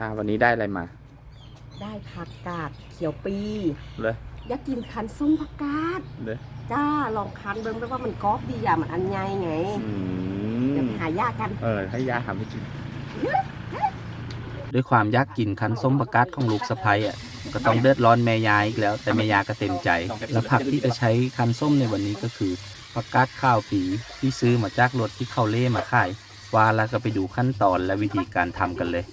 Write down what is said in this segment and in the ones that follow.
อ่าวันนี้ได้อะไรมา ได้ผักกาดเขียวปีเลยอยากกินคันส้มผักกาดเลยจ้าลองคันเบิ่งด้วยว่ามันกรอบดีอะมันอันใหญ่ไงอืเดี๋ยวมไปหายากกัน เออให้ยาทำให้กิน ด้วยความยากกินคันส้มประกาศของลูกสะพ้ยอะก็ต้องเดือดร้อนแม่ยายอีกแล้ว แต่แม่ยาก็เต็มใจ และผักที่จะใช้คันส้มในวันนี้ก็คือประกาศข้าวปีที่ซื้อมาจากรถที่เขาเล่มาขายว่าแล้วก็ไปดูขั้นตอนและวิธีการทำกันเลย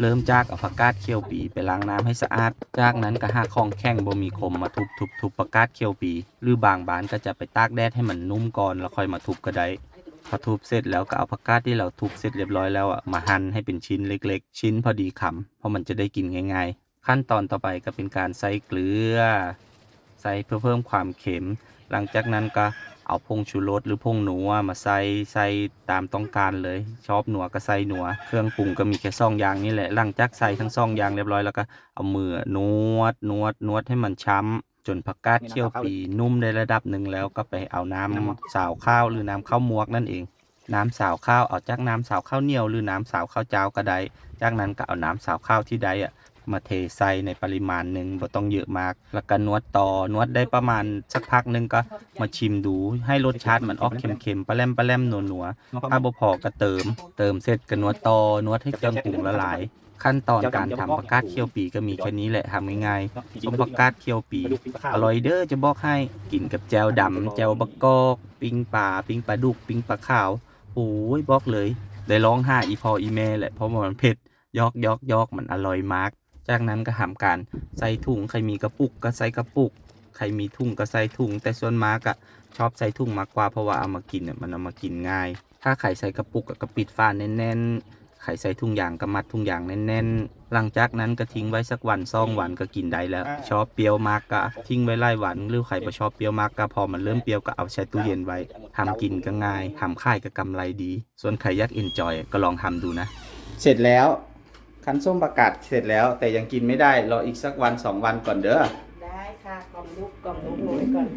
เริ่มจากเอาผักกาดเคี่ยวปีไปล้างน้ำให้สะอาด จากนั้นก็หาของแข็งบ่มีคมมาทุบทุบทุบผักกาดเคี่ยวปี หรือบางบ้านก็จะไปตากแดดให้มันนุ่มก่อนแล้วค่อยมาทุบก็ได้พอทุบเสร็จแล้วก็เอาผักกาดที่เราทุบเสร็จเรียบร้อยแล้วอะมาหั่นให้เป็นชิ้นเล็ก ๆ ชิ้นพอดีคำเพราะมันจะได้กินง่าย ๆ ขั้นตอนต่อไปก็เป็นการใส่เกลือ ใส่เพื่อเพิ่มความเค็ม หลังจากนั้นก็ เอาพงชูรสหรือพงหนัวมาใส่ใส่ตามต้องการเลย ชอบหนัวก็ใส่หนัว เครื่องปรุงก็มีแค่ซองอย่างนี่แหละหลังจากใส่ทั้งซองอย่างเรียบร้อยแล้วก็เอามือนวดนวดนวดให้มันช้ำจนผักกาดเคี่ยวปีนุ่มในระดับหนึ่งแล้วก็ไปเอาน้ำสาวข้าวหรือน้ำข้าวมวกนั่นเองน้ำสาวข้าวเอาจากน้ำสาวข้าวเหนียวหรือน้ำสาวข้าวเจ้าก็ได้ จากนั้นก็เอาน้ำสาวข้าวที่ใดอะ มาเทใส่ในปริมาณหนึ่งบ่ต้องเยอะมาก แล้วก็นวดต่อนวดได้ประมาณสักพักหนึ่งก็มาชิมดูให้รสชาติมันออกเค็มๆปลาแรมปลาแรมนัวนัวๆถ้าบ่พอก็เติม เติมเสร็จก็นวดต่อนวดให้เครื่องปรุงละลายขั้นตอนการทำผักกาดเคี่ยวปีก็มีแค่นี้แหละทำง่ายๆส้มผักกาดเคี่ยวปี อร่อยเด้อจะบอกให้กินกับแจวดำแจวบะกอก ปิ้งปลาปิ้งปลาดุก ปิ้งปลาขาวโอ้ยบอกเลย ได้ร้องห้าอีพออีเม่แหละเพราะว่ามันเผ็ดยอกยอกยอกมันอร่อยมาก จากนั้นก็ทำการใส่ถุงใครมีกระปุกก็ใส่กระปุก ใครมีถุงก็ใส่ถุงแต่ส่วนมากอะชอบใส่ถุงมากกว่าเพราะว่าเอามากินเนี่ยมันเอามากินง่าย ถ้าใครใส่กระปุกอะก็ปิดฝาแน่นๆไข่ใส่ถุงยางก็มัดถุงยางแน่นๆ หลังจากนั้นก็ทิ้งไว้สักวันสองวันก็กินได้แล้ว ชอบเปรี้ยวมากก็ทิ้งไว้ไล่วันหรือใครบ่ชอบเปรี้ยวมากก็พอมันเริ่มเปรี้ยวก็เอาใช้ตู้เย็นไว้ทำกินก็ง่ายทำค่ายก็กำไรดี ส่วนใครอยากเอนจอยก็ลองทำดูนะ เสร็จแล้ว คันส้มประกาศเสร็จแล้ว แต่ยังกินไม่ได้ รออีกสักวันสองวันก่อนเด้อ ได้ค่ะกล่อมลูกกล่อมลูกเลยก่อน